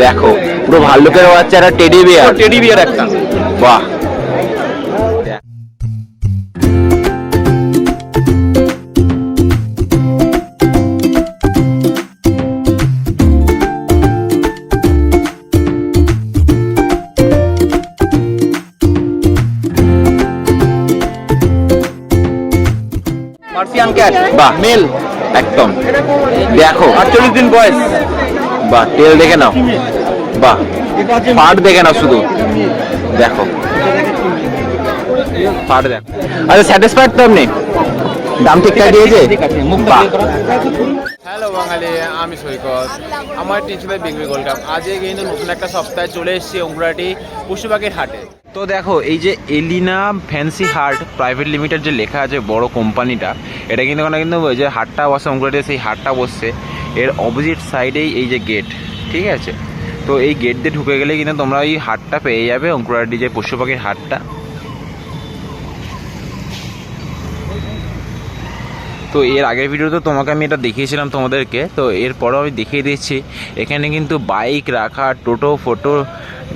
দেখো পুরো ভাল্লুকের বাচ্চা একটা টেডি বিয়ার টেডি বিয়ার একটা। বাহ। পার্সিয়ান ক্যাট বাহ। মেল। একদম। দেখো। আটচল্লিশ দিন বয়স। বাহ তেল দেখে নাও। বাহ পাট দেখে নাও শুধু। দেখো। পাট দেখো। আচ্ছা স্যাটিসফাইড তো আপনি? দাম ঠিকঠাক দিয়েছে। হ্যালো বাঙালি আমি সৈকত। আমার টিচার বিক্রি করলাম আজকে কিন্তু নতুন একটা সপ্তাহে চলে এসেছি অঙ্কুরাটি পশুপাখির হাটে। তো দেখো, এই যে Elina fancy heart private limited যে লেখা আছে বড় কোম্পানিটা, এটা কিন্তু ওখানে কিন্তু যে হাটটা বসে অঙ্কুরেটে সেই হাটটা বসছে, এর অপোজিট সাইডেই এই যে গেট ঠিক আছে? তো এই গেট দিয়ে ঢুকে গেলে কিন্তু তোমরা ওই হাটটা পেয়ে যাবে অঙ্কুরাটি যে পশু পাখির হাটটা। তো এর আগের ভিডিওতে তোমাকে আমি এটা দেখিয়েছিলাম তোমাদেরকে তো এরপরও আমি দেখিয়ে দিচ্ছি। এখানে কিন্তু বাইক রাখা টোটো ফোটো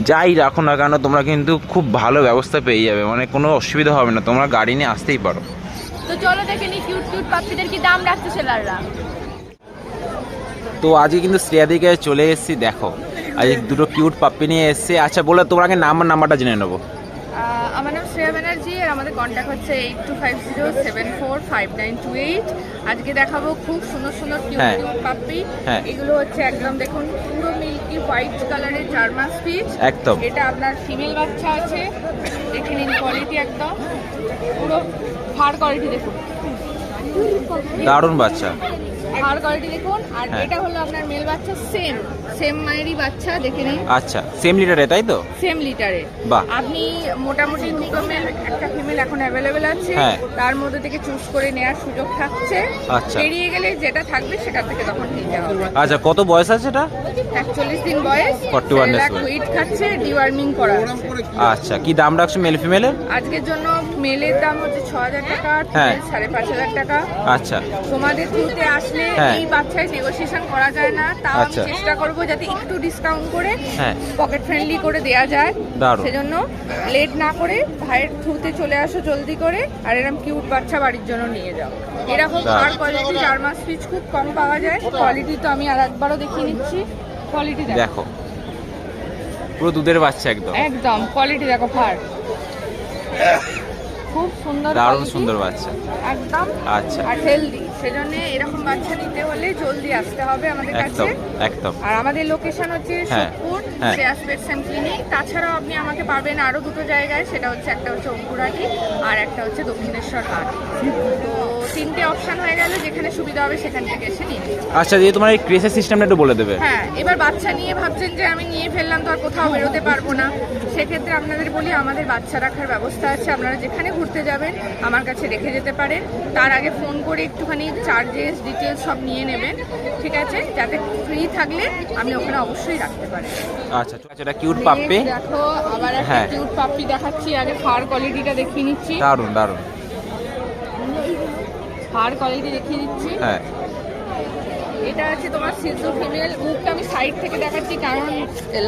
যাই রাখো না কেন তোমরা কিন্তু খুব ভালো ব্যবস্থা পেয়ে যাবে মানে কোনো অসুবিধা হবে না তোমরা গাড়ি নিয়ে আসতেই পারো। তো চলো দেখে নি কিউট কিউট পাখিদের কি দাম রাখছে সেলাররা। তো আজকে কিন্তু শ্রেয়াদিকে চলে এসেছি দেখো। আজকে দুটো কিউট পাপ্পি নিয়ে এসেছে। আচ্ছা বলে তোমরা আগে নাম্বার নাম্বারটা জেনে নেব। আমার নাম শ্রেয়া ব্যানার্জি আর আমাদের কন্ট্যাক্ট হচ্ছে eight two five zero seven four five nine two eight আজকে দেখাবো খুব সুন্দর সুন্দর কিউট হ্যাঁ। কিউট পাপ্পি হ্যাঁ। এগুলো হচ্ছে একদম দেখুন পুরো মিল্কি হোয়াইট কালারের জার্মান স্পিচ একদম। এটা আপনার ফিমেল বাচ্চা আছে। দেখে নিন কোয়ালিটি একদম। পুরো ফার কোয়ালিটি দেখুন। দারুণ বাচ্চা। ফার কোয়ালিটি দেখুন আর হ্যাঁ। এটা হলো আপনার মেল বাচ্চা সেম সেম মায়েরই বাচ্চা দেখে নিন আচ্ছা সেম লিটারে তাই তো সেম লিটারে বাহ। আপনি মোটামুটি দুটো মেল একটা ফিমেল এখন অ্যাভেলেবেল আছে হ্যাঁ। তার মধ্যে থেকে চুজ করে নেওয়ার সুযোগ থাকছে আচ্ছা। বেরিয়ে গেলে যেটা থাকবে সেটা থেকে তখন নিতে হবে আচ্ছা কত বয়স আছে এটা একচল্লিশ দিন বয়স 41 days বয়স। হুইট খাচ্ছে ডিওয়ার্মিং করা আচ্ছা কি দাম রাখছো মেল ফিমেলের আজকের জন্য মেলের দাম হচ্ছে ছ হাজার টাকা হ্যাঁ। সাড়ে পাঁচ হাজার টাকা আচ্ছা তোমাদের থ্রুতে আসলে হ্যাঁ। এই বাচ্চায় নেগোসিয়েশন করা যায় না তাও আমি আচ্ছা। চেষ্টা করব যাতে একটু ডিসকাউন্ট করে হ্যাঁ। পকেট ফ্রেন্ডলি করে দেয়া যায়। সেজন্য লেট না করে ভাইয়ের থ্রুতে চলে আসো জলদি করে আর এরকম কিউট বাচ্চা বাড়ির জন্য নিয়ে যাও এরকম। আর কোয়ালিটি জার্মান স্পিচ খুব কম পাওয়া যায় কোয়ালিটি তো আমি আর একবারও দেখিয়ে নিচ্ছি কোয়ালিটি দেখো দেখো পুরো দুধের বাচ্চা একদম একদম কোয়ালিটি দেখো ফার খুব সুন্দর দারুণ সুন্দর বাচ্চা। একদম আচ্ছা। আর হেলদি সেজন্য এরকম বাচ্চা নিতে হলে জলদি আসতে হবে আমাদের কাছে। একদম আর আমাদের লোকেশন হচ্ছে হ্যাঁ, Sodepur. Shreyas pets and clinic তাছাড়াও আপনি আমাকে পাবেন আরও দুটো জায়গায় সেটা হচ্ছে একটা হচ্ছে অঙ্কুরাটি আর একটা হচ্ছে দক্ষিণেশ্বর হাট। তো তিনটে অপশন হয়ে গেল যেখানে সুবিধা হবে সেখান থেকে এসে নিয়ে। আচ্ছা দিয়ে তোমার এই ক্রেসের সিস্টেমটা একটু বলে দেবে। হ্যাঁ এবার বাচ্চা নিয়ে ভাবছেন যে আমি নিয়ে ফেললাম তো আর কোথাও বেরোতে পারব না। সেক্ষেত্রে আপনাদের বলি আমাদের বাচ্চা রাখার ব্যবস্থা আছে। আপনারা যেখানে ঘুরতে যাবেন আমার কাছে রেখে যেতে পারেন। তার আগে ফোন করে একটুখানি চার্জেস ডিটেলস সব নিয়ে নেবেন ঠিক আছে? যাতে ফ্রি থাকলে আমি ওখানে অবশ্যই রাখতে পারি। আচ্ছা এটা কিউট পাপ্পি। দেখো আবার একটা হ্যাঁ। কিউট পাপ্পি দেখাচ্ছি আগে ফার কোয়ালিটিটা দেখিয়ে নিচ্ছি। দারুণ দারুণ। ফার কোয়ালিটি দেখিয়ে দিচ্ছি হ্যাঁ। এটা আছে তোমার সিজু ফিমেল মুখটা আমি সাইড থেকে দেখাচ্ছি কারণ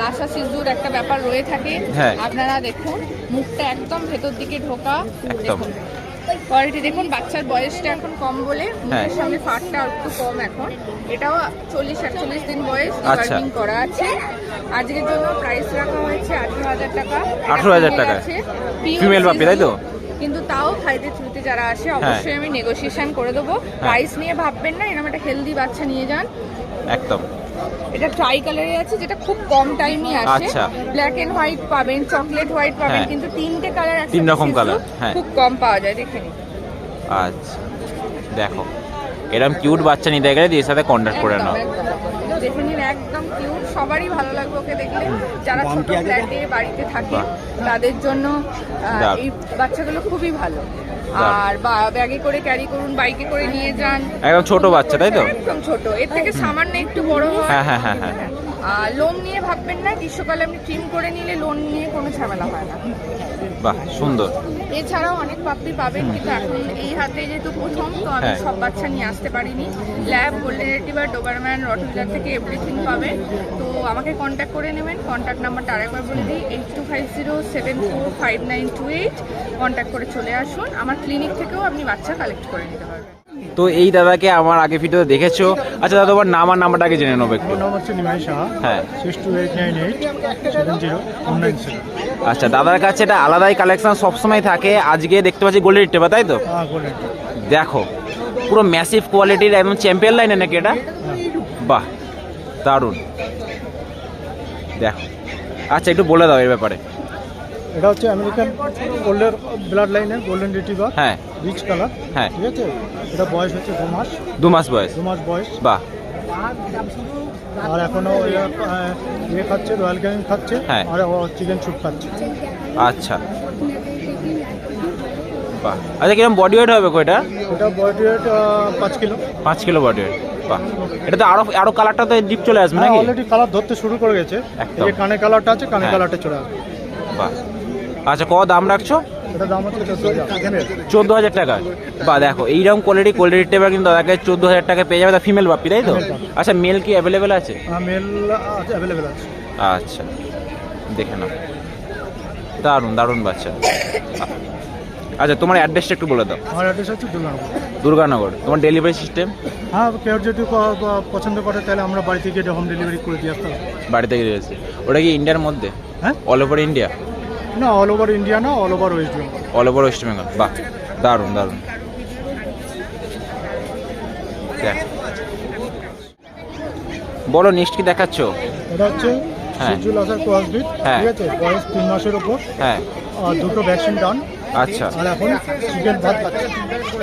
লাসা সিজুর একটা ব্যাপার রয়ে থাকে। হ্যাঁ। আপনারা দেখুন মুখটা একদম ভেতর দিকে ঢোকা। দেখুন। কোয়ালিটি দেখুন বাচ্চার বয়সটা এখন কম বলে হ্যাঁ। মুখের সামনে ফাটটা একটু কম এখন এটাও চল্লিশ একচল্লিশ দিন বয়স আচ্ছা। ডিবার্মিং করা আছে আজকের জন্য প্রাইস রাখা হয়েছে আঠারো হাজার টাকা 18,000 টাকা। Female puppy, তাই তো? কিন্তু তাও ভাইদের থ্রুতে যারা আসে হ্যাঁ। অবশ্যই আমি নেগোসিয়েশন করে দেবো প্রাইস নিয়ে ভাববেন না এরকম একটা হেলদি বাচ্চা নিয়ে যান একদম এটা ট্রাই কালারে আছে যেটা খুব কম টাইমই আছে আচ্ছা। ব্ল্যাক এন্ড হোয়াইট পাবেন চকলেট হোয়াইট পাবেন হ্যাঁ। কিন্তু তিনটে কালার আছে তিন রকম কালার হ্যাঁ। খুব কম পাওয়া যায় দেখে নিন আচ্ছা দেখো এরকম কিউট বাচ্চা নিতে গেলে দিয়ে সাথে কন্ট্যাক্ট করে নাও। দেখে নিন একদম কিউট সবারই ভালো লাগবে ওকে দেখলে। যারা ছোট ফ্ল্যাটে বাড়িতে থাকে তাদের জন্য এই বাচ্চাগুলো খুবই ভালো। আর বা- ব্যাগে করে ক্যারি করুন বাইকে করে নিয়ে যান। একদম ছোট বাচ্চা তাই তো? একদম ছোট। এর থেকে সামান্য একটু বড় হয়। হ্যাঁ হ্যাঁ হ্যাঁ হ্যাঁ। লোন নিয়ে ভাববেন না গ্রীষ্মকালে আপনি ট্রিম করে নিলে লোন নিয়ে কোনো ঝামেলা হয় না। বাহ সুন্দর। এছাড়াও অনেক পাপ্পি পাবেন কিন্তু এখন এই হাতে যেহেতু প্রথম তো আমি হ্যাঁ। সব বাচ্চা নিয়ে আসতে পারিনি। Lab golden retriever doberman rottweiler থেকে এভরিথিং পাবেন। তো আমাকে কন্ট্যাক্ট করে নেবেন কন্ট্যাক্ট নাম্বারটা আরেকবার বলে দিই eight two five zero seven four five nine two eight contact করে চলে আসুন আমার ক্লিনিক থেকেও আপনি বাচ্চা কালেক্ট করে নিতে পারবেন। তো এই দাদাকে আমার আগে ভিডিওতে দেখেছ। আচ্ছা দাদা তোমার নাম আর নাম্বারটা আগে জেনে নেব একটু। নাম হচ্ছে নিমাই সাহা হ্যাঁ। Six two eight nine eight seven zero one nine seven আচ্ছা দাদার কাছে এটা আলাদাই কালেকশন সবসময় থাকে। আজকে দেখতে পাচ্ছি গোল্ডেন রিট্রিভার তাই তো? হ্যাঁ দেখো পুরো ম্যাসিভ কোয়ালিটির একদম চ্যাম্পিয়ন লাইনে নাকি এটা? বাহ দারুণ। দেখো। আচ্ছা একটু বলে দাও এর ব্যাপারে। এটা হচ্ছে আমেরিকান গোল্ডের ব্লাড লাইনের গোল্ডেন রিটিভার হ্যাঁ। রিচ কালার হ্যাঁ। ঠিক আছে? এটা বয়স হচ্ছে দু মাস। দু মাস বয়স। দু মাস বয়স। বাহ। আর এখনও ইয়ে খাচ্ছে রয়্যাল ক্যানিং খাচ্ছে হ্যাঁ। আর চিকেন স্যুপ খাচ্ছে। আচ্ছা। বাহ। আচ্ছা কীরকম বডি ওয়েট হবে এটা? এটা বডি ওয়েট পাঁচ কিলো। পাঁচ কিলো বডি ওয়েট বাহ। এটা তো আরও আরও কালারটা তো ডিপ চলে আসবে নাকি? অলরেডি কালার ধরতে শুরু করে গেছে। এই কানে কালারটা আছে কানে হ্যাঁ। কালারটা চলে আসবে। বাহ। আচ্ছা ক দাম রাখছো? চোদ্দ হাজার। টাকা। বা দেখো এইরকম কোয়ালিটি কোয়ালিটির টেবিল কিন্তু দাদাকে চোদ্দ হাজার টাকা পেয়ে যাবে। তা ফিমেল বাপি তাই তো? আচ্ছা মেল কি অ্যাভেলেবেল আছে? আচ্ছা দেখে নাও। দারুণ দারুণ বাচ্চা। আচ্ছা তোমার অ্যাড্রেসটা একটু বলে দাও। আমার অ্যাড্রেস হচ্ছে দুর্গানগর। দুর্গানগর। তোমার ডেলিভারি সিস্টেম হ্যাঁ কেউ যদি পছন্দ করে তাহলে আমরা বাড়ি থেকে হোম ডেলিভারি করে দিয়ে আসতে হবে। বাড়ি থেকে রয়েছে ওটা কি ইন্ডিয়ার মধ্যে? হ্যাঁ? অল ওভার ইন্ডিয়া না অল ওভার ইন্ডিয়া না all over West Bengal all over West Bengal বাহ দারুণ দারুণ। বলো নেক্সট কি দেখাচ্ছ? এটা হচ্ছে হ্যাঁ। আসার ক্রসবিট হ্যাঁ। ঠিক আছে? বয়স তিন মাসের ওপর হ্যাঁ। আর দুটো ভ্যাকসিন ডান আচ্ছা। আর এখন চিকেন ভাত খাচ্ছে।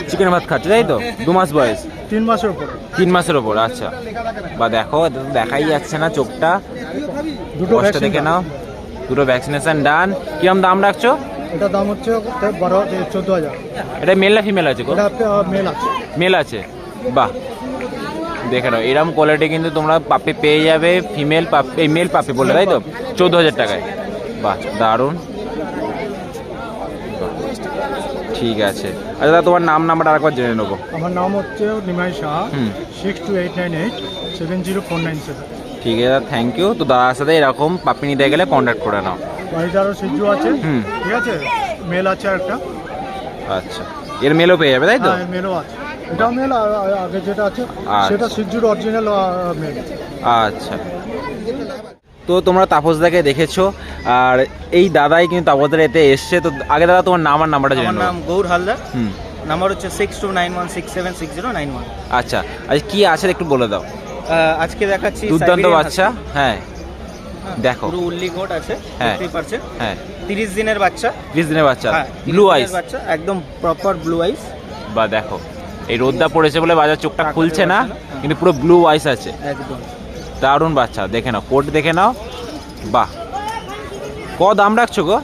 চিকেন ভাত খাচ্ছে তাই তো? দু মাস বয়স। তিন মাসের ওপর তিন মাসের ওপর আচ্ছা। বা দেখো দেখাই যাচ্ছে না চোখটা। দুটো দেখে নাও। দুটো ভ্যাকসিনেশন ডান কিরম দাম রাখছো? এটা দাম হচ্ছে বারো চোদ্দ হাজার। এটা মেল না ফিমেল আছে মেল আছে। মেল আছে। বাহ। দেখে নাও এরম কোয়ালিটি কিন্তু তোমরা পাপে পেয়ে যাবে ফিমেল পাপে এই মেল পাপে বলে তাই তো? চোদ্দ হাজার টাকায়। বাহ দারুণ। ঠিক আছে। আচ্ছা তোমার নাম নাম্বার আরেকবার জেনে নেব। আমার নাম হচ্ছে Nimai Shah six two eight nine eight seven zero four nine seven ঠিক আছে দাদা থ্যাংক ইউ তো দাদার সাথে এরকম পাপি নিতে গেলে কন্ট্যাক্ট করে নাও। বাড়িতে আরও সিজু আছে হুম। ঠিক আছে? মেল আছে একটা আচ্ছা। এর মেলও পেয়ে যাবে তাই তো? হ্যাঁ মেলও আছে। এটাও মেল আর আর আগে যেটা আছে আচ্ছা। সেটা সিজুর অরিজিনাল মেল। আচ্ছা। তো তোমরা তাপসদাকে দেখেছ আর এই দাদাই কিন্তু তাপসদার এতে এসছে। তো আগে দাদা তোমার নাম আর নাম্বারটা জেনে নাম গৌর হালদার। হুম। নাম্বার হচ্ছে six two nine one six seven six zero nine one আচ্ছা। আচ্ছা কি আছে একটু বলে দাও। আজকে দেখাচ্ছি দুর্দান্ত বাচ্চা হ্যাঁ হ্যাঁ, দেখো। পুরো উল্লি কোট আছে হ্যাঁ। ফিফটি পার্সেন্ট হ্যাঁ। তিরিশ দিনের বাচ্চা। বিশ দিনের বাচ্চা হ্যাঁ ব্লু 30 আইস বাচ্চা একদম প্রপার ব্লু আইস বা দেখো এই রোদটা পড়েছে বলে বাজার চোখটা খুলছে না? কিন্তু পুরো ব্লু আইস আছে। একদম। দারুণ বাচ্চা দেখে নাও কোট দেখে নাও। বাহ। ক দাম রাখছো গো?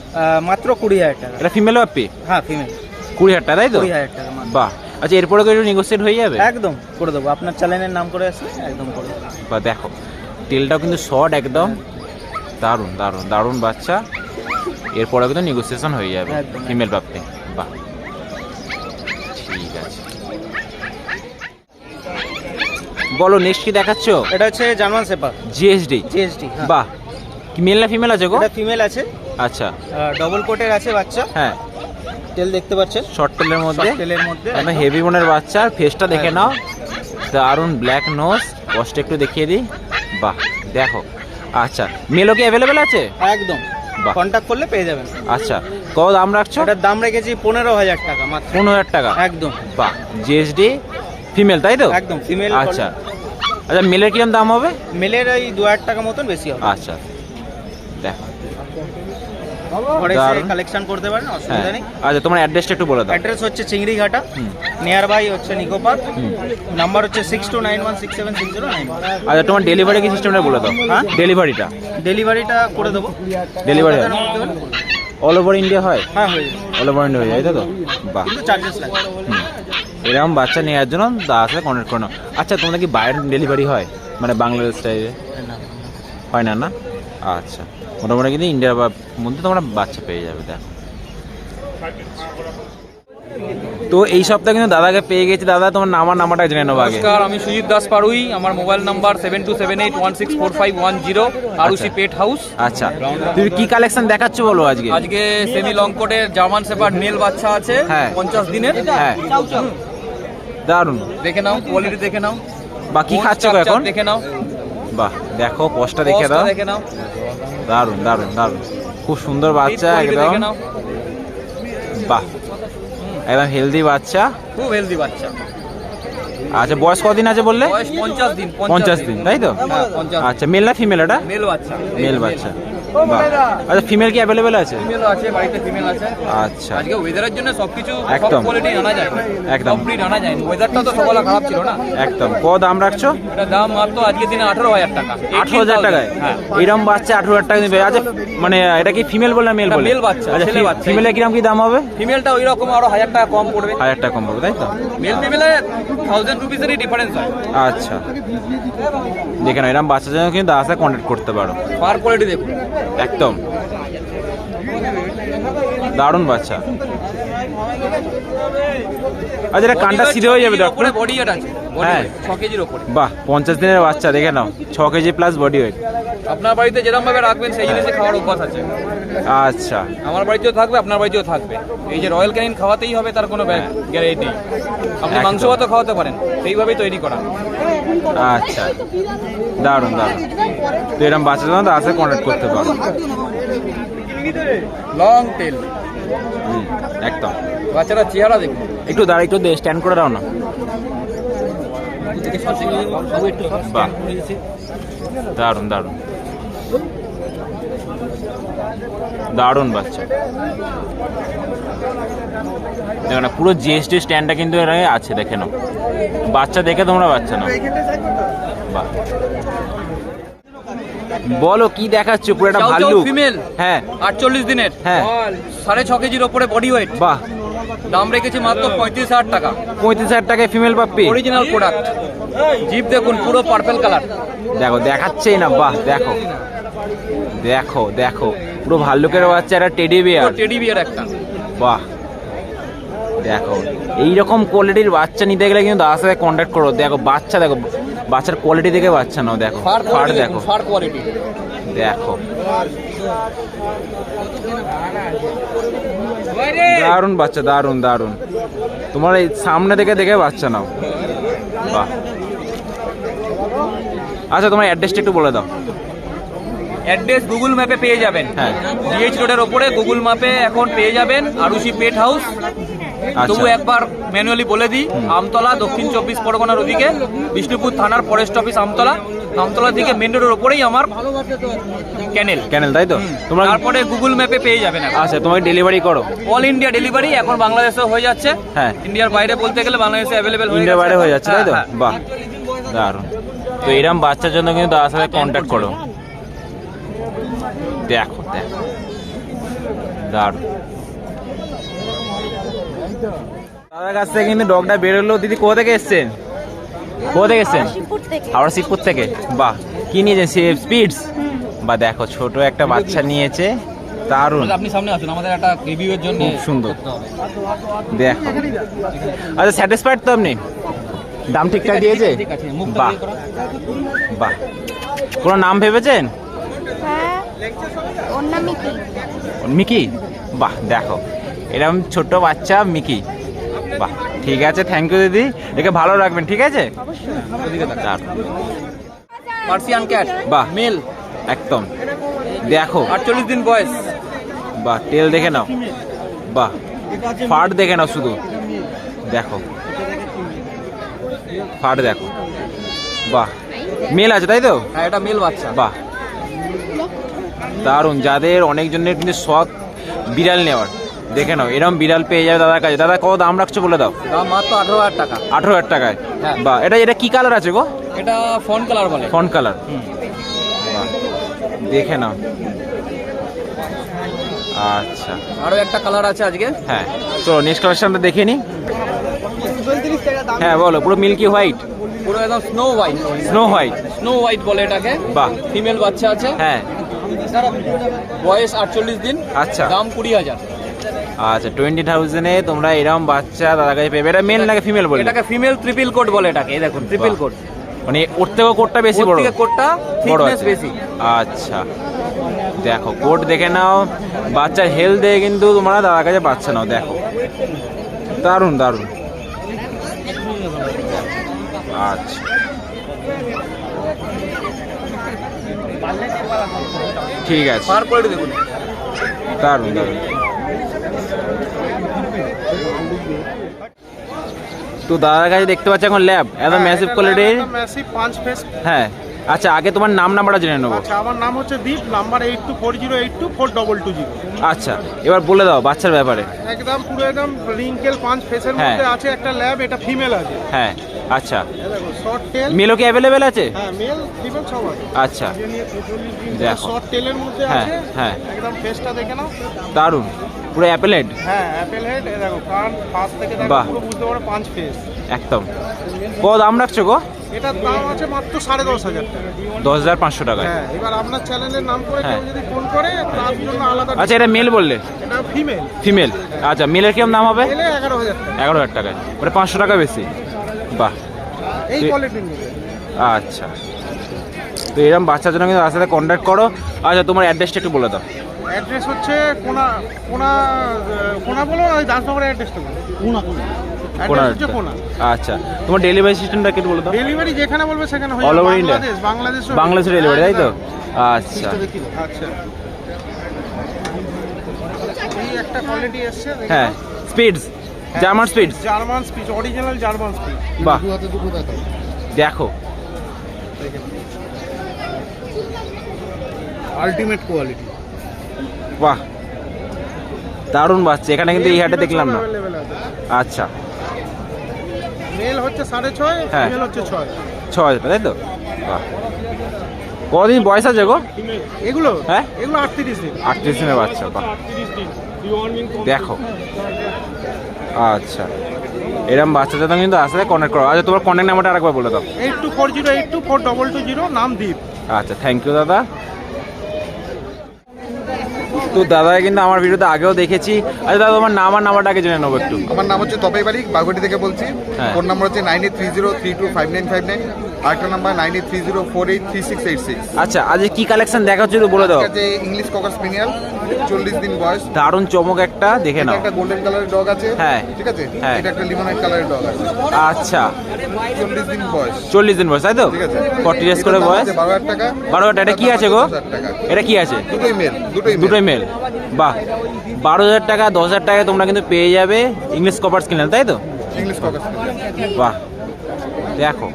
মাত্র কুড়ি হাজার টাকা। এটা ফিমেল বাপ্পি হ্যাঁ ফিমেল কুড়ি হাজার টাকা তাই তো? কুড়ি হাজার টাকা। বাহ। আচ্ছা এরপরে কি একটু নেগোসিয়েট হয়ে যাবে? একদম করে দেবো। আপনার চ্যানেলের নাম করে আসলে একদম করে দেবো। বা দেখো তেলটাও কিন্তু শর্ট একদম। দারুণ দারুণ দারুণ বাচ্চা। এরপরে কিন্তু নেগোসিয়েশন হয়ে যাবে। ফিমেল পাপ্পে বাহ। ঠিক আছে। বলো নেক্সট কি দেখাচ্ছ? এটা হচ্ছে জার্মান সেপার জিএসডি জিএসডি বাহ। কি মেল না ফিমেল আছে গো? এটা ফিমেল আছে। আচ্ছা। ডবল কোটের আছে বাচ্চা। হ্যাঁ। তেল দেখতে পাচ্ছেন? শর্ট তেলের মধ্যে। তেলের মধ্যে। একদম হেভি মনের বাচ্চা। আর ফেসটা দেখে নাও। দারুণ ব্ল্যাক নোজ কষ্ট একটু দেখিয়ে দিই। বাহ দেখো। আচ্ছা মেলও কি অ্যাভেলেবেল আছে? একদম। কন্ট্যাক্ট করলে পেয়ে যাবেন। আচ্ছা কত দাম রাখছো? এটার দাম রেখেছি পনেরো হাজার টাকা মাত্র। পনেরো হাজার টাকা? একদম। বাহ জিএসডি ফিমেল তাই তো? একদম ফিমেল আচ্ছা। আচ্ছা মেলের কিরম দাম হবে? মেলের ওই দু হাজার টাকা মতন বেশি হবে। আচ্ছা। ঘরে এসে কালেকশন করতে পারেন হ্যাঁ। অসুবিধা নেই। আচ্ছা তোমার অ্যাড্রেসটা একটু বলে দাও। অ্যাড্রেস হচ্ছে চিংড়িঘাটা। হুম। নিয়ার বাই হচ্ছে নিকো পার্ক। নাম্বার হচ্ছে six two nine one six seven six zero nine আচ্ছা তোমার ডেলিভারি কি সিস্টেমটা বলে দাও। হ্যাঁ? ডেলিভারিটা ডেলিভারিটা করে দেবো। ডেলিভারি অল ওভার ইন্ডিয়া হয়? হ্যাঁ হয়ে অল ওভার ইন্ডিয়া হয়ে যায় তাই তো? বাহ। কিন্তু চার্জেস। এরকম বাচ্চা নেওয়ার জন্য সাথে কন্ট্যাক্ট করে আচ্ছা তোমাদের কি বাইরের ডেলিভারি হয়? মানে বাংলাদেশ টাইপে হয় না না? আচ্ছা। মোটামুটি কিন্তু ইন্ডিয়ার বা- মধ্যে তোমরা বাচ্চা পেয়ে যাবে দেখো। তো এই সপ্তাহে কিন্তু দাদাকে পেয়ে গেছি। দাদা তোমার নামার নাম্বারটা জেনে নেব নমস্কার আমি সুজিত দাস পারুই আমার mobile number seven two seven eight one six four five one zero Arushi pet house. আচ্ছা। তুমি কি কালেকশন দেখাচ্ছ বলো আজকে? আজকে সেমি লং কোটের জার্মান সেপার মেল বাচ্চা আছে হ্যাঁ। পঞ্চাশ দিনের। হ্যাঁ। দারুণ দেখে নাও কোয়ালিটি দেখে নাও। বা কি Bone খাচ্ছ এখন? দেখে নাও। বাহ দেখো পোস্টটা দেখে দাও। দেখে নাও। দারুণ দারুণ দারুণ খুব সুন্দর বাচ্চা একদম। বাহ। একদম হেলদি বাচ্চা। খুব হেলদি বাচ্চা। আচ্ছা বয়স কদিন আছে বললে? পঞ্চাশ দিন পঞ্চাশ দিন। তাই তো? হ্যাঁ আচ্ছা মেল না ফিমেল এটা? মেল বাচ্চা। মেল বাচ্চা। আচ্ছা ফিমেল কি অ্যাভেলেবেল আছে? ফিমেল আছে বাড়িতে ফিমেল আছে। আচ্ছা। আজকে ওয়েদারের জন্য সবকিছু একদম। কোয়ালিটি আনা যায়। একদম। আনা যায়। ওয়েদারটা তো সকালে খারাপ ছিল না। একদম। ক দাম রাখছো? এটা দাম মাত্র আজকের দিনে আঠারো হাজার টাকা। আঠারো হাজার 18,000 টাকায়? হ্যাঁ। এরকম বাচ্চা আঠারো হাজার টাকা দিবে আচ্ছা মানে এটা কি ফিমেল বলে মেল বলে? male বাচ্চা, আচ্ছা ছেলে বাচ্চা। ফিমেলে কীরকম কি দাম হবে? ফিমেলটা ওই রকম আরও হাজার টাকা কম পড়বে। হাজার টাকা কম পড়বে তাই তো? মেল ফিমেলে থাউজেন্ড রুপিসেরই ডিফারেন্স হয়। আচ্ছা। দেখে নাও এরকম বাচ্চার জন্য কিন্তু আসা কন্ট্যাক্ট করতে পারো। পার কোয়ালিটি দেখুন। একদম। দারুণ বাচ্চা। আচ্ছা এটা কানটা সিধে হয়ে যাবে দেখো। বডি ওয়েট আছে। হ্যাঁ। ছ কেজির উপরে বাহ পঞ্চাশ দিনের বাচ্চা দেখে নাও। ছ কেজি প্লাস বডি ওয়েট আপনার বাড়িতে যেরকম ভাবে রাখবেন সেই জিনিসে খাওয়ার অভ্যাস আছে। আচ্ছা। আমার বাড়িতেও থাকবে আপনার বাড়িতেও থাকবে। এই যে রয়্যাল ক্যানিন খাওয়াতেই হবে তার কোনো গ্যারেন্টি নেই। আপনি মাংস ভাতও খাওয়াতে পারেন সেইভাবেই তৈরি করা। আচ্ছা। দারুণ দারুণ। তো এরকম বাচ্চার জন্য তো আসে কন্ট্যাক্ট করতে পারো। লং টেল একদম। বাচ্চারা চেহারা দেখুন। একটু দাঁড়া একটু স্ট্যান্ড করে দাও না। দারুণ দারুণ। দারুণ বাচ্চা। দেখো না পুরো জিএসটি স্ট্যান্ডটা কিন্তু এর আছে দেখে নাও। বাচ্চা দেখে তোমরা বাচ্চা নাও। বাহ। বলো কি দেখাচ্ছ? পুরো একটা ভাল্লুক। ফিমেল হ্যাঁ। আটচল্লিশ দিনের। হ্যাঁ। সাড়ে ছ কেজির ওপরে বডি ওয়েট বাহ। দাম রেখেছি মাত্র পঁয়ত্রিশ হাজার টাকা। পঁয়ত্রিশ হাজার টাকায় ফিমেল পাপ্পি? অরিজিনাল প্রোডাক্ট জিপ দেখুন পুরো পার্পেল কালার দেখো দেখাচ্ছেই না বাহ দেখো। দেখো দেখো। পুরো ভাল্লুকের বাচ্চা একটা টেডি বিয়ার টেডি বিয়ার একটা। বাহ। দেখো এইরকম কোয়ালিটির বাচ্চা নিতে গেলে কিন্তু দাদার সাথে কন্ট্যাক্ট করো। দেখো বাচ্চা দেখো বাচ্চার কোয়ালিটি দেখে বাচ্চা নাও দেখো। ফার দেখো। ফার কোয়ালিটি দেখো। দারুণ বাচ্চা দারুণ দারুণ। তোমার এই সামনে থেকে দেখে বাচ্চা নাও। বাহ। আচ্ছা তোমার অ্যাড্রেসটা একটু বলে দাও। অ্যাড্রেস গুগল ম্যাপে পেয়ে যাবেন। হ্যাঁ। ডিএইচ রোডের ওপরে গুগল ম্যাপে এখন পেয়ে যাবেন আরুষি পেট হাউস। তবু আচ্ছা একবার ম্যানুয়ালি বলে দিই আমতলা দক্ষিণ চব্বিশ পরগনার ওদিকে বিষ্ণুপুর থানার ফরেস্ট অফিস আমতলা। আমতলা থেকে মেন রোডের ওপরেই আমার ক্যানেল ক্যানেল তাই তো? তোমরা তারপরে গুগল ম্যাপে পেয়ে যাবেন আচ্ছা তোমাকে ডেলিভারি করো। অল ইন্ডিয়া ডেলিভারি এখন বাংলাদেশেও হয়ে যাচ্ছে। হ্যাঁ। ইন্ডিয়ার বাইরে বলতে গেলে বাংলাদেশে অ্যাভেলেবেল হয়ে ইন্ডিয়ার বাইরে হয়ে যাচ্ছে তাই তো? হ্যাঁ, হ্যাঁ। বাহ। দারুণ। তো এরম বাচ্চার জন্য কিন্তু দাদার সাথে কন্ট্যাক্ট করো। দেখো দেখো। দারুণ। দাদার কাছ থেকে কিন্তু ডগটা বেরোলো দিদি কোথা থেকে এসছেন? কোথা থেকে এসছেন? থেকে। হাওড়া শিবপুর থেকে? বাহ কি নিয়েছেন স্পিডস বা দেখো ছোট একটা বাচ্চা নিয়েছে। দারুণ। আপনি সামনে আসুন আমাদের একটা রিভিউ এর জন্য খুব সুন্দর। দেখো। আচ্ছা স্যাটিসফাইড তো আপনি? দাম ঠিকঠাক দিয়েছে? বাহ। বাহ। কোনো নাম ভেবেছেন? মিকি। বাহ দেখো। এরকম ছোট্ট বাচ্চা মিকি। বাহ ঠিক আছে থ্যাংক ইউ দিদি। একে ভালো রাখবেন ঠিক আছে। পার্সিয়ান ক্যাট বাহ। মেল একদম। দেখো। আটচল্লিশ দিন বয়স। বাহ তেল দেখে নাও। বাহ ফাট দেখে নাও শুধু। দেখো। ফাট দেখো। বাহ মেল আছে তাই তো? হ্যাঁ এটা মেল বাচ্চা। বাহ দারুণ। যাদের অনেকজনের কিন্তু শখ বিড়াল নেওয়ার। দেখে নাও এরকম বিড়াল পেয়ে যাবে দাদার কাছে। দাদা কত দাম রাখছো বলে দাও? দাম মাত্র আঠারো হাজার টাকা। আঠেরো হাজার টাকায়? হ্যাঁ। বাহ এটা এটা কি কালার আছে গো? এটা ফোন কালার বলে। Font colour. দেখে নাও। আচ্ছা। আরও একটা কালার আছে আজকে। হ্যাঁ চলো নেক্সট কালেকশনটা দেখে নি। হ্যাঁ বলো পুরো মিল্কি হোয়াইট পুরো একদম snow white snow white snow white বলে এটাকে। বাহ। ফিমেল বাচ্চা আছে। হ্যাঁ। বয়স আটচল্লিশ দিন আচ্ছা। দাম কুড়ি হাজার। আচ্ছা টোয়েন্টি থাউজেন্ডে তোমরা এরকম বাচ্চা দাদার কাছে পেবে। এটা মেল নাকি ফিমেল বলে এটাকে ফিমেল ট্রিপল কোট বলে এটাকে এই দেখুন ট্রিপল কোট মানে ওর থেকেও কোটটা বেশি বড়? কোটটা বড় বেশি। আচ্ছা। দেখো কোট দেখে নাও। বাচ্চার হেলথ দেখে কিন্তু তোমরা দাদার কাছে বাচ্চা নাও দেখো। দারুণ দারুণ। আচ্ছা। ঠিক আছে। দারুণ দারুণ। তো দাদার কাছে দেখতে পাচ্ছি এখন ল্যাব একদম ম্যাসিভ কোয়ালিটির ম্যাসিভ পাঁচ ফেস হ্যাঁ আচ্ছা আগে তোমার নাম নাম্বারটা জেনে নেব। আচ্ছা আমার নাম হচ্ছে Deep number eight two four zero eight two four double two zero আচ্ছা এবার বলে দাও বাচ্চার ব্যাপারে। একদম পুরো একদম রিঙ্কেল পাঁচ ফেসের। মধ্যে আছে একটা ল্যাব এটা ফিমেল আছে। হ্যাঁ। আচ্ছা। দেখো শর্ট টেল মেলও কি অ্যাভেলেবেল আছে? হ্যাঁ মেল ফিমেল সব আছে। আচ্ছা। দেখো। শর্ট টেলের মধ্যে হ্যাঁ, আছে। হ্যাঁ। একদম ফেসটা দেখে নাও। দারুণ। পুরো অ্যাপেলেড হ্যাঁ অ্যাপেল হেড দেখো কান থেকে দেখো। পুরো বুঝতে পারো পাঁচ ফেস একদম। কত দাম রাখছো গো? এটার দাম আছে মাত্র সাড়ে দশ হাজার টাকা। দশ হাজার পাঁচশো টাকায়। হ্যাঁ এবার আপনার চ্যানেলের নাম করে হ্যাঁ। কেউ যদি ফোন করে তার জন্য আলাদা আচ্ছা এটা মেল বললে? এটা ফিমেল ফিমেল আচ্ছা মেলের কিরম দাম হবে? এগারো হাজার টাকা। এগারো হাজার টাকায়। মানে পাঁচশো টাকা বেশি। বাহ। এই আচ্ছা। তো এরকম বাচ্চার জন্য কিন্তু তার সাথে কন্ট্যাক্ট করো। আচ্ছা তোমার অ্যাড্রেসটা একটু বলে দাও। অ্যাড্রেস হচ্ছে কোনা কোনা কোনা বলো ওই দাসনগরের অ্যাড্রেসটা বলো। কোনা কোনা। অ্যাড্রেস হচ্ছে কোনা। আচ্ছা। তোমার ডেলিভারি সিস্টেমটা একটু বলে দাও। ডেলিভারি যেখানে বলবে সেখানে হয়ে যাবে। over বাংলাদেশ বাংলাদেশ বাংলাদেশের ডেলিভারি তাই তো? আচ্ছা। আচ্ছা। এই একটা কোয়ালিটি হ্যাঁ। Spitz German spitz German spitz original German spitz বাহ। দেখো। আলটিমেট কোয়ালিটি বাহ। দারুণ বাচ্চা এখানে কিন্তু এই হাটে দেখলাম না। আচ্ছা। মেল হচ্ছে সাড়ে ছয় হ্যাঁ। ফিমেল হচ্ছে ছয়। ছ হাজার তাই তো? বাহ। কদিন বয়স আছে গো? এগুলো? হ্যাঁ? এগুলো আটত্রিশ দিন। আটত্রিশ দিনের বাচ্চা বাহ। দেখো। আচ্ছা। এরকম বাচ্চা যাতে কিন্তু আসলে কনেক্ট করো। আচ্ছা তোমার কন্ট্যাক্ট নাম্বারটা আরেকবার বলে দাও। Eight two four zero eight two four double two zero নাম দ্বীপ আচ্ছা থ্যাংক ইউ দাদা। তো দাদা কিন্তু আমার ভিডিওতে আগেও দেখেছি। আচ্ছা দাদা তোমার নাম আর নাম্বারটা আগে জেনে নেব একটু। আমার নাম হচ্ছে তপাই বাড়ি বাগুটি থেকে বলছি। হ্যাঁ। ফোন নাম্বার হচ্ছে nine eight three zero three two five nine five nine. আরেকটা number nine eight three zero four eight three six eight six আচ্ছা আজ কি কালেকশন দেখা হচ্ছে বলে দাও। ঠিক ইংলিশ ককার স্পেনিয়াল চল্লিশ দিন বয়স। দারুণ চমক একটা দেখে নাও। একটা গোল্ডেন কালারের ডগ আছে। হ্যাঁ। ঠিক আছে? হ্যাঁ। এটা একটা লিমোনাইট কালারের ডগ আছে। আচ্ছা। চল্লিশ দিন বয়স। চল্লিশ দিন বয়স তাই তো? ঠিক আছে। ফর্টি ডেজ করে বয়স। বারো হাজার টাকা। বারো হাজার এটা কি আছে গো? টাকা। এটা কি আছে? দুটোই মেল দুটোই দুটোই মেল বাহ। বারো হাজার টাকা দশ হাজার টাকায় তোমরা কিন্তু পেয়ে যাবে ইংলিশ কপার স্কিনাল তাই তো? ইংলিশ স্পেনিয়াল বাহ। দেখো।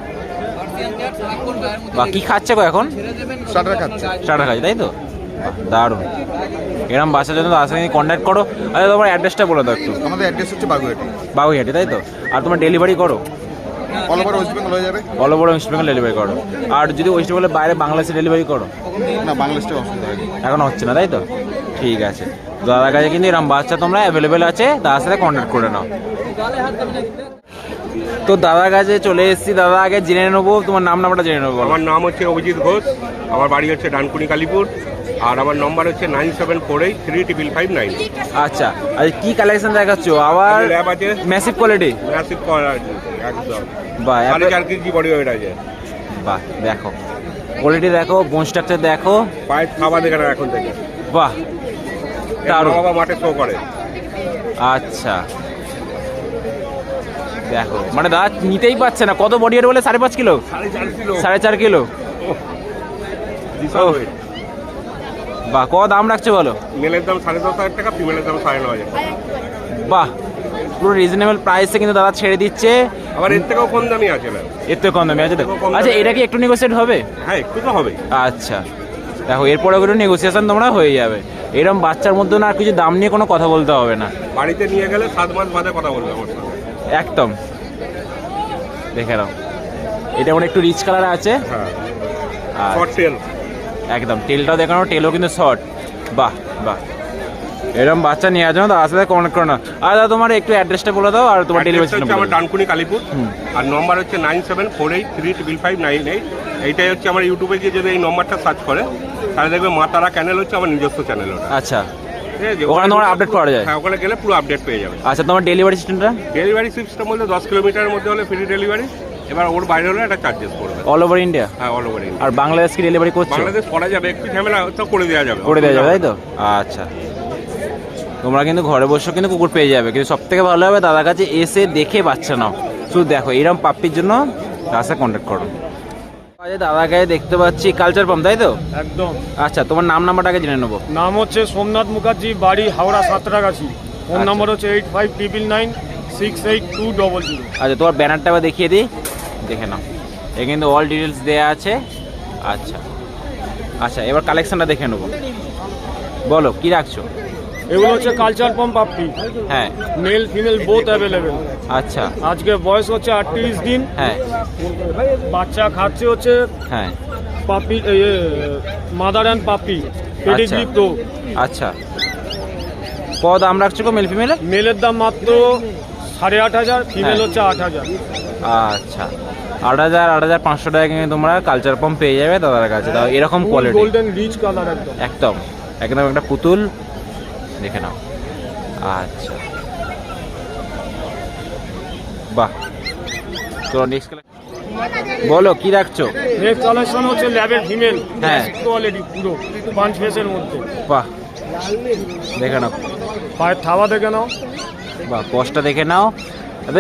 বাহ কি খাচ্ছে গো এখন? স্টার্টার খাচ্ছে। স্টার্টার খাচ্ছে তাই তো? দারুণ। এরম বাসার জন্য তার সঙ্গে কন্ট্যাক্ট করো। আচ্ছা তোমার অ্যাড্রেসটা বলে দাও একটু। আমাদের অ্যাড্রেস হচ্ছে বাগুয়াটি বাবুঘাটি তাই তো? আর তোমার ডেলিভারি করো। অল ওভার ওয়েস্ট বেঙ্গল হয়ে যাবে। All over West Bengal delivery করো। আর যদি ওয়েস্ট বেঙ্গলের বাইরে বাংলাদেশে ডেলিভারি করো? না বাংলাদেশে অসুবিধা এখন হচ্ছে না তাই তো? ঠিক আছে। দাদার কাছে কিন্তু এরকম বাচ্চা তোমরা অ্যাভেলেবেল আছে তার সাথে কন্ট্যাক্ট করে নাও। তো দাদার কাছে চলে এসেছি। দাদা আগে জেনে নেব তোমার নাম নাম্বারটা জেনে নেব আমার নাম হচ্ছে অভিজিৎ ঘোষ আমার বাড়ি হচ্ছে ডানকুনি কালীপুর আর আমার নম্বর হচ্ছে nine seven four eight three triple five nine আচ্ছা আর কি কালেকশন দেখাচ্ছ? আবার ল্যাব আছে। ম্যাসিভ কোয়ালিটি ম্যাসিভ কোয়ালিটি একদম। বাহ সাড়ে চার কেজি বডি ওয়েট আছে। বাহ দেখো। কোয়ালিটি দেখো বোন স্ট্রাকচার দেখো। পায়ের খাবার দেখে এখন থেকে। বাহ। মা বাবা মাঠে শো করে। আচ্ছা। দেখো। মানে দাদা নিতেই পারছে না। কত বডি ওয়েট বলে? সাড়ে পাঁচ কিলো? সাড়ে চার কিলো। বাহ কত দাম রাখছে বলো? মেলের দাম সাড়ে দশ হাজার টাকা ফিমেলের দাম সাড়ে ন হাজার টাকা। বাহ পুরো রিজনেবল প্রাইসে কিন্তু দাদা ছেড়ে দিচ্ছে। আবার এর থেকেও কম দামি আছে না। এর তো কম দামে আছে তো? আচ্ছা এটা কি একটু নেগোসিয়েট হবে? হ্যাঁ একটু তো হবেই আচ্ছা। দেখো এরপরে একটু নেগোসিয়েশন তোমরা হয়ে যাবে। এরকম বাচ্চার মধ্যে না আর কিছু দাম নিয়ে কোনো কথা বলতে হবে না। বাড়িতে নিয়ে গেলে সাত মাস বাদে কথা বলবে আমার একদম। দেখে নাও। এটা মানে একটু রিচ কালার আছে। হ্যাঁ। একদম টেলটাও দেখানো টেলও কিন্তু শর্ট বাহ বাহ। এরকম বাচ্চা নিয়ে আসবে তার সাথে কনেক্ট করে না। আর দাদা তোমার একটু অ্যাড্রেসটা বলে দাও আর তোমার ডেলিভারি হচ্ছে আমার ডানকুনি কালীপুর। আর নম্বর হচ্ছে nine seven four eight three triple five nine eight এইটাই হচ্ছে আমার ইউটিউবে গিয়ে যদি এই নম্বরটা সার্চ করে তাহলে দেখবে মা তারা চ্যানেল হচ্ছে আমার নিজস্ব চ্যানেল আচ্ছা। আছে ওখানে তোমার আপডেট পাওয়া যায়? হ্যাঁ ওখানে গেলে পুরো আপডেট পেয়ে যাবে। আচ্ছা তোমার ডেলিভারি সিস্টেমটা ডেলিভারি সিস্টেম বলতে দশ কিলোমিটারের মধ্যে হলে ফ্রি ডেলিভারি এবার ওর বাইরে হলে একটা চার্জেস পড়বে। অল ওভার ইন্ডিয়া হ্যাঁ অল ওভার আর বাংলাদেশ কি ডেলিভারি করছ? বাংলাদেশ করা যাবে একটু ঝামেলা তো করে দেওয়া যাবে। করে দেওয়া যাবে তাই তো? আচ্ছা। তোমরা কিন্তু ঘরে বসেও কিন্তু কুকুর পেয়ে যাবে কিন্তু সব থেকে ভালো হবে দাদার কাছে এসে দেখে বাচ্চা নাও। শুধু দেখো এরকম পাপ্পির জন্য তার সাথে কন্ট্যাক্ট করো। আচ্ছা দাদাকে দেখতে পাচ্ছি কালচার পাম্প তাই তো? একদম। আচ্ছা তোমার নাম নাম্বারটাকে জেনে নেব। নাম হচ্ছে সোমনাথ মুখার্জি বাড়ি হাওড়া সাতরাগাছি। ফোন আচ্ছা। নম্বর হচ্ছে eight five triple nine six eight two double zero আচ্ছা তোমার ব্যানারটা আবার দেখিয়ে দিই। দেখে নাও। এ কিন্তু অল ডিটেলস দেওয়া আছে। আচ্ছা। আচ্ছা এবার কালেকশনটা দেখে নেব। বলো কি রাখছো? এগুলো হচ্ছে কালচার পাম্প আপনি হ্যাঁ। মেল ফিমেল বোথ অ্যাভেলেবেল আচ্ছা। আজকে বয়স হচ্ছে আটত্রিশ দিন। হ্যাঁ। বাচ্চা খাচ্ছে হচ্ছে হ্যাঁ। Puppy mother and puppy pedigree আচ্ছা। প্রো আচ্ছা। কত দাম রাখছো গো মেল ফিমেলের মেলের দাম মাত্র সাড়ে আট হাজার ফিমেল হ্যাঁ। হচ্ছে আট হাজার। আচ্ছা। আট হাজার আট হাজার পাঁচশো টাকা কিন্তু তোমরা কালচার পাম্প পেয়ে যাবে দাদার কাছে। এরকম কোয়ালিটি গোল্ডেন রিচ কালার একদম। একদম। একদম একটা পুতুল দেখে নাও। আচ্ছা। বাহ। তো নেক্সট বলো কি রাখছো? নেক্সট কালেকশন হচ্ছে ল্যাবের ফিমেল হ্যাঁ। কোয়ালিটি পুরো। পাঁচ ফেসের মধ্যে। বাহ। দেখে নাও। পায়ের থাবা দেখে নাও। বাহ কষ্টটা দেখে নাও।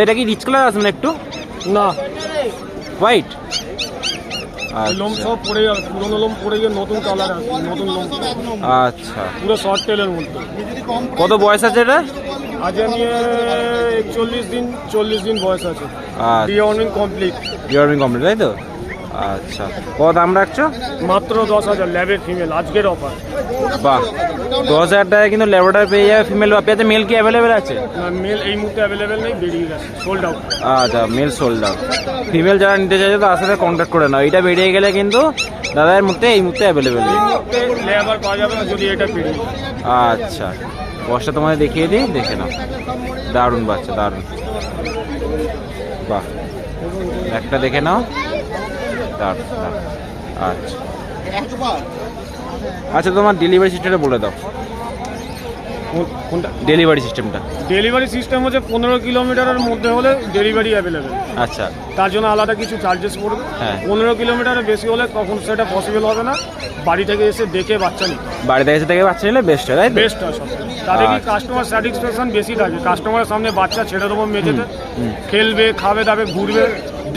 এটা কি রিচ কালার আছে না একটু? না। হোয়াইট লোম সব পড়ে যাবে পুরোনো লোম পড়ে গিয়ে নতুন কালার আছে নতুন লোম। আচ্ছা। পুরো শর্ট টেলের মধ্যে। কত বয়স আছে এটা? আজ নিয়ে একচল্লিশ দিন চল্লিশ দিন বয়স আছে। আচ্ছা। ডি কমপ্লিট ইয়ারিং কমপ্লিট তাই তো? আচ্ছা। কত দাম রাখছো? মাত্র দশ হাজার ল্যাবের ফিমেল আজকের অফার বাহ। দশ হাজার টাকায় কিন্তু ল্যাবরেটরি পেয়ে যাবে ফিমেল পেতে মেল কি অ্যাভেলেবেল আছে? মেল এই মুহূর্তে অ্যাভেলেবেল নেই বেরিয়ে গেছে সোল্ড আউট আচ্ছা মেল সোল্ড আউট ফিমেল যারা নিতে চাইছে তার সাথে কন্ট্যাক্ট করে নাও। এটা বেরিয়ে গেলে কিন্তু দাদার মুহূর্তে এই মুহূর্তে অ্যাভেলেবেল মুহূর্তে লেবার পাওয়া যাবে না যদি এটা বেরিয়ে আচ্ছা। বসটা তোমাদের দেখিয়ে দিই দেখে নাও। দারুণ বাচ্চা দারুণ। বাহ। একটা দেখে নাও। আচ্ছা। আচ্ছা তোমার ডেলিভারি সিস্টেমটা বলে দাও। কোনটা? ডেলিভারি সিস্টেমটা ডেলিভারি সিস্টেম হচ্ছে পনেরো কিলোমিটারের মধ্যে হলে ডেলিভারি অ্যাভেলেবেল আচ্ছা। তার জন্য আলাদা কিছু চার্জেস পড়বে। হ্যাঁ। পনেরো কিলোমিটারের বেশি হলে কখন সেটা পসিবল হবে না। বাড়ি থেকে এসে দেখে বাচ্চা নিতে বাড়িতে এসে দেখে বাচ্চা নিলে বেস্ট হয় তাই বেস্ট হয় সব তাতে কি আচ্ছা। কাস্টমার স্যাটিসফ্যাকশন বেশি থাকে কাস্টমারের সামনে বাচ্চা ছেড়ে দেবো মেঝেতে খেলবে খাবে দাবে ঘুরবে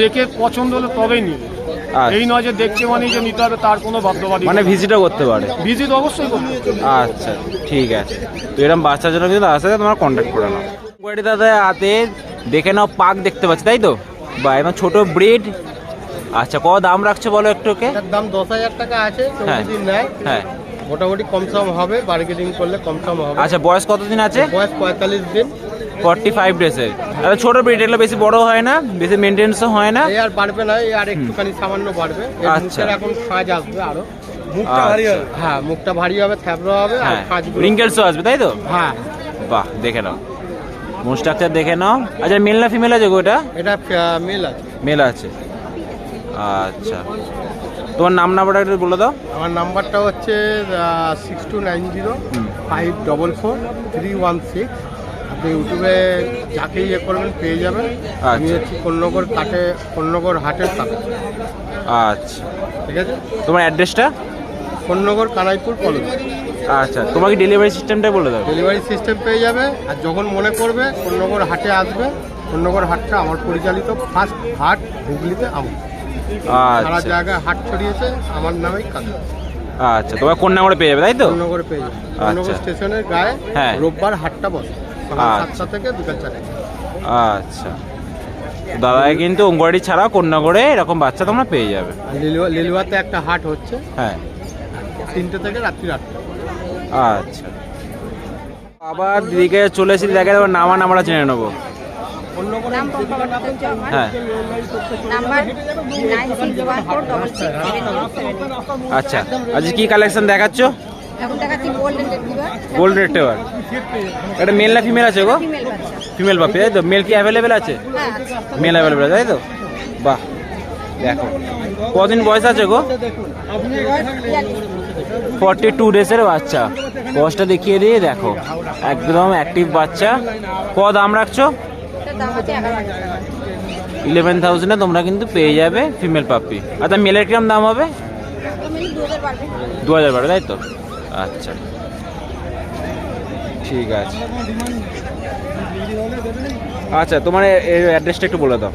দেখে পছন্দ হলে তবেই নিবে। আচ্ছা। এই নয় যে দেখছে মানে যে নিতে হবে তার কোনো বাধ্যবাদী মানে ভিজিটও করতে পারে? ভিজিট অবশ্যই করতে আচ্ছা ঠিক আছে। তো এরকম বাচ্চার জন্য কিন্তু তার সাথে তোমার কন্ট্যাক্ট করে নাও। দাদা হাতে দেখে নাও পাক দেখতে পাচ্ছি তাই তো? বা এবং ছোটো ব্রিড আচ্ছা কত দাম রাখছো বলো একটু ওকে? দাম দশ হাজার টাকা আছে হ্যাঁ। হ্যাঁ। মোটামুটি কম সম হবে বার্গেনিং করলে কম সম হবে। আচ্ছা বয়স কতদিন আছে? বয়স পঁয়তাল্লিশ দিন। ফর্টি ফাইভ ডেসের আচ্ছা ছোট ব্রিড এগুলো বেশি বড় হয় না বেশি মেনটেন্সও হয় না? আর বাড়বে না আর একটুখানি সামান্য বাড়বে। আচ্ছা। এখন খাঁজ আসবে আরও। মুখটা ভারী হবে। হ্যাঁ মুখটা ভারী হবে থ্যাবড়া হবে আর হ্যাঁ খাঁজগুলো রিঙ্কেলসও আসবে তাই তো? হ্যাঁ। বাহ দেখে নাও। মুন স্ট্রাকচার দেখে নাও। আচ্ছা মেল না ফিমেল আছে গো এটা? এটা মেল আছে। মেল আছে। আচ্ছা। তোমার নাম নাম্বারটা একটু বলে দাও। আমার নাম্বারটা হচ্ছে six two nine zero five double four three one six আপনি ইউটিউবে যাকে ইয়ে করবেন পেয়ে যাবেন। আমি আচ্ছা। হচ্ছি কন্যগর কাটে কন্যগর হাটের কাছে আচ্ছা। ঠিক আছে? তোমার অ্যাড্রেসটা? কন্যগর কানাইপুর কলেজ আচ্ছা তোমাকে ডেলিভারি সিস্টেমটাই বলে দাও। ডেলিভারি সিস্টেম পেয়ে যাবে আর যখন মনে করবে কন্যগর হাটে আসবে কন্যগর হাটটা আমার পরিচালিত ফার্স্ট হাট হুগলিতে আমার। সারা আচ্ছা জায়গায় হাট ছড়িয়েছে আমার নামেই আচ্ছা তোমার কোন নাম্বারে পেয়ে যাবে তাই তো? কন্যগরে পেয়ে যাবে। আচ্ছা। স্টেশনের গায়ে হ্যাঁ। রোববার হাটটা বসে আচ্ছা। সাতটা থেকে বিকাল চারটে। আচ্ছা। দাদাকে কিন্তু অঙ্গবাড়ি ছাড়া কন্যাগড়ে এরকম বাচ্চা তোমরা পেয়ে যাবে। লিলুয়া লিলুয়াতে একটা হাট হচ্ছে। হ্যাঁ। তিনটে থেকে রাত্রি আটটা। আচ্ছা। আবার দিদিকে চলে এসে দেখে দেবো নামা নাম্বারটা চিনে নেব নাম পম্পা ভট্টাচার্য আমার হ্যাঁ। আচ্ছা আচ্ছা কি কালেকশন দেখাচ্ছ? এখন দেখাচ্ছি গোল্ডেন গোল্ড রেট্রিভার এটা মেল না ফিমেল আছে গো? ফিমেল বাচ্চা। ফিমেল পাপি তাই তো? মেল কি অ্যাভেলেবেল আছে? হ্যাঁ মেল অ্যাভেলেবেল আছে তাই তো? বাহ দেখো। কদিন বয়স আছে গো? ফর্টি টু ডেজের বাচ্চা। বয়সটা দেখিয়ে দিয়ে দেখো। একদম অ্যাক্টিভ বাচ্চা। ক দাম রাখছো? ইলেভেন থাউজেন্ডে তোমরা কিন্তু পেয়ে যাবে ফিমেল পাপ্পি আচ্ছা মেলের কিরম দাম হবে? দু হাজার বারো তাই তো? আচ্ছা। ঠিক আছে। আচ্ছা তোমার অ্যাড্রেসটা একটু বলে দাও।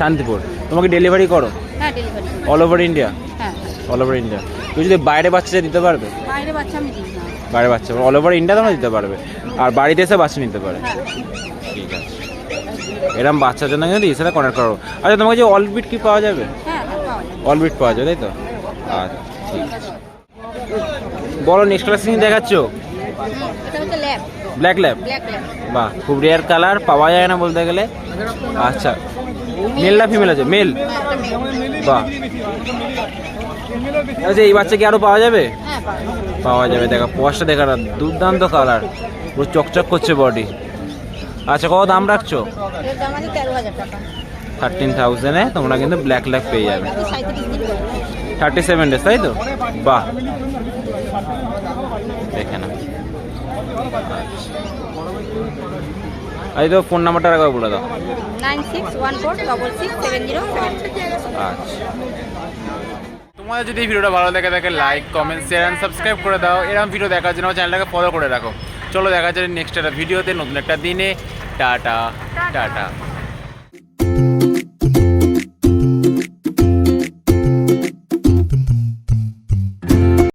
শান্তিপুর। তোমাকে ডেলিভারি করো? All over India all over India তুমি যদি বাইরে বাচ্চা দিতে পারবে? বাইরে বাচ্চা অল ওভার ইন্ডিয়া তোমরা দিতে পারবে। আর বাড়িতে এসে বাচ্চা নিতে পারে। হ্যাঁ। এরকম বাচ্চার জন্য কিন্তু এছাড়া কন্ট্যাক্ট করো আচ্ছা তোমাকে যে অলবিট কি পাওয়া যাবে? হ্যাঁ হ্যাঁ পাওয়া অলবিট যায় তাই তো? আচ্ছা ঠিক আছে। বলো নেক্সট ক্লাস দেখাচ্ছ? হচ্ছে ল্যাব ব্ল্যাক ল্যাব বাহ খুব রেয়ার কালার পাওয়া যায় না বলতে গেলে। আচ্ছা মেল না ফিমেল আছে? মেল হ্যাঁ বাহ। আচ্ছা এই বাচ্চা কি আরও পাওয়া যাবে? পাওয়া যাবে। দেখা পোয়াশটা দেখা দুর্দান্ত কালার পুরো চকচক করছে বডি আচ্ছা কত দাম রাখছো? এর দাম আছে তেরো হাজার টাকা থার্টিন থাউজেন্ডে তোমরা কিন্তু ব্ল্যাক ল্যাক পেয়ে যাবে। থার্টি সেভেন ডেজ তাই তো? বাহ। দেখে না এই তো ফোন নাম্বারটা একবার বলে দাও। আচ্ছা। তোমাদের যদি এই ভিডিওটা ভালো লাগে থাকে like comment share and subscribe করে দাও। এরকম ভিডিও দেখার জন্য চ্যানেলটাকে ফলো করে রাখো। চলো দেখা যাবে নেক্সট একটা ভিডিওতে। নতুন একটা দিনে। টাটা। টাটা।